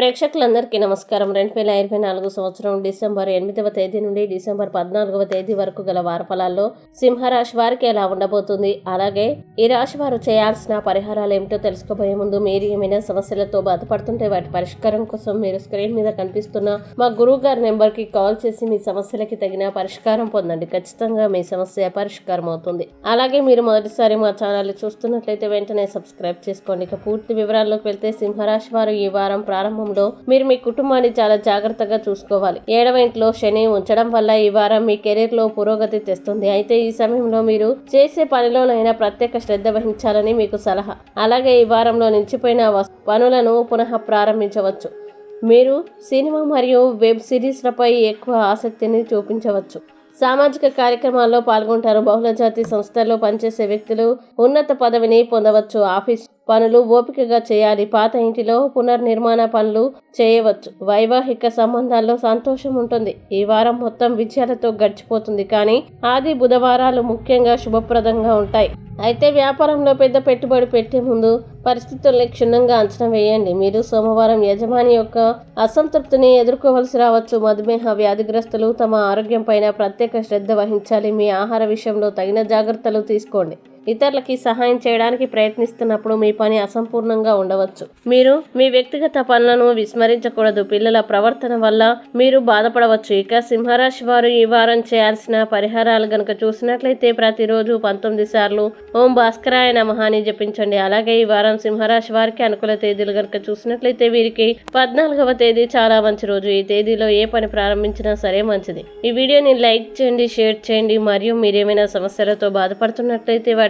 ప్రేక్షకులందరికీ నమస్కారం. రెండు వేల ఇరవై నాలుగు సంవత్సరం డిసెంబర్ ఎనిమిదవ తేదీ నుండి డిసెంబర్ పద్నాలుగవ తేదీ వరకు గల వారఫలాల్లో సింహరాశి వారికి ఎలా ఉండబోతుంది? అలాగే ఈ రాశి వారు చేయాల్సిన పరిహారాలు ఏమిటో తెలుసుకోబోయే ముందు మీరు ఏమైనా సమస్యలతో బాధపడుతుంటే వాటి పరిష్కారం కోసం మీరు స్క్రీన్ మీద కనిపిస్తున్న మా గురువు గారి నెంబర్కి కాల్ చేసి మీ సమస్యలకి తగిన పరిష్కారం పొందండి. ఖచ్చితంగా మీ సమస్య పరిష్కారం అవుతుంది. అలాగే మీరు మొదటిసారి మా ఛానల్ చూస్తున్నట్లయితే వెంటనే సబ్స్క్రైబ్ చేసుకోండి. ఇక పూర్తి వివరాల్లోకి వెళ్తే సింహరాశి వారు ఈ వారం ప్రారంభం ప్రారంభంలో మీరు మీ కుటుంబాన్ని చాలా జాగ్రత్తగా చూసుకోవాలి. ఏడవ ఇంట్లో శని ఉంచడం వల్ల ఈ వారం మీ కెరీర్లో పురోగతి తెస్తుంది. అయితే ఈ సమయంలో మీరు చేసే పనిలోనైనా ప్రత్యేక శ్రద్ధ వహించాలని మీకు సలహా. అలాగే ఈ వారంలో నిలిచిపోయిన పనులను పునః ప్రారంభించవచ్చు. మీరు సినిమా మరియు వెబ్ సిరీస్లపై ఎక్కువ ఆసక్తిని చూపించవచ్చు. సామాజిక కార్యక్రమాల్లో పాల్గొంటారు. బహుళజాతి సంస్థల్లో పనిచేసే వ్యక్తులు ఉన్నత పదవిని పొందవచ్చు. ఆఫీస్ పనులు ఓపికగా చేయాలి. పాత ఇంటిలో పునర్నిర్మాణ పనులు చేయవచ్చు. వైవాహిక సంబంధాల్లో సంతోషం ఉంటుంది. ఈ వారం మొత్తం విజయాలతో గడిచిపోతుంది. కానీ ఆది బుధవారాలు ముఖ్యంగా శుభప్రదంగా ఉంటాయి. అయితే వ్యాపారంలో పెద్ద పెట్టుబడి పెట్టే ముందు పరిస్థితుల్ని క్షుణ్ణంగా అంచనా వేయండి. మీరు సోమవారం యజమాని యొక్క అసంతృప్తిని ఎదుర్కోవలసి రావచ్చు. మధుమేహ వ్యాధిగ్రస్తులు తమ ఆరోగ్యంపైన ప్రత్యేక శ్రద్ధ వహించాలి. మీ ఆహార విషయంలో తగిన జాగ్రత్తలు తీసుకోండి. ఇతరులకి సహాయం చేయడానికి ప్రయత్నిస్తున్నప్పుడు మీ పని అసంపూర్ణంగా ఉండవచ్చు. మీరు మీ వ్యక్తిగత పనులను విస్మరించకూడదు. పిల్లల ప్రవర్తన వల్ల మీరు బాధపడవచ్చు. ఇక సింహరాశి వారు ఈ వారం చేయాల్సిన పరిహారాలు గనక చూసినట్లయితే ప్రతిరోజు పంతొమ్మిది సార్లు ఓం భాస్కరాయ నమహాని జపించండి. అలాగే ఈ వారం సింహరాశి వారికి అనుకూల తేదీలు గనక చూసినట్లయితే వీరికి పద్నాలుగవ తేదీ చాలా మంచి రోజు. ఈ తేదీలో ఏ పని ప్రారంభించినా సరే మంచిది. ఈ వీడియోని లైక్ చేయండి షేర్ చేయండి. మరియు మీరేమైనా సమస్యలతో బాధపడుతున్నట్లయితే వాటి